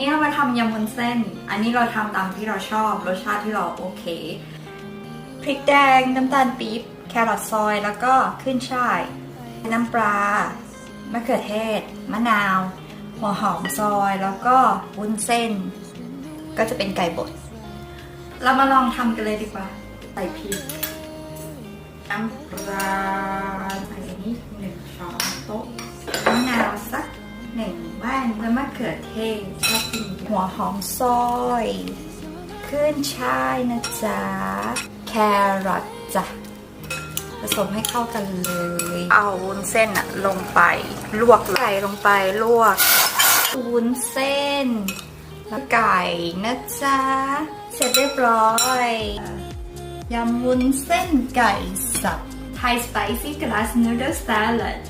นี้เรามาทำยำวุ้นเส้น อันนี้เราทำตามที่เราชอบ รสชาติที่เราโอเค พริกแดง น้ำตาลปี๊บ แครอทซอย แล้วก็ขึ้นช่าย น้ำปลามะเขือเทศ มะนาว หัวหอมซอย แล้วก็วุ้นเส้น ก็จะเป็นไก่บด เรามาลองทำกันเลยดีกว่า ใส่พริกน้ำปลาใส่นิดหนึ่งช้อนโต๊ะมะนาวสัก หนึ่งแว่นแล้วมะเขือเทศชอบกินหัวหอมซอยขึ้นช่ายนะจ๊ะ แครอทจ้ะผสมให้เข้ากันเลย เอาวุ้นเส้นอะลงไป ลวกไก่ลงไปลวกวุ้นเส้นแล้วไก่นะจ๊ะ เสร็จเรียบร้อยยำวุ้นเส้นไก่สับ Thai spicy glass noodle salad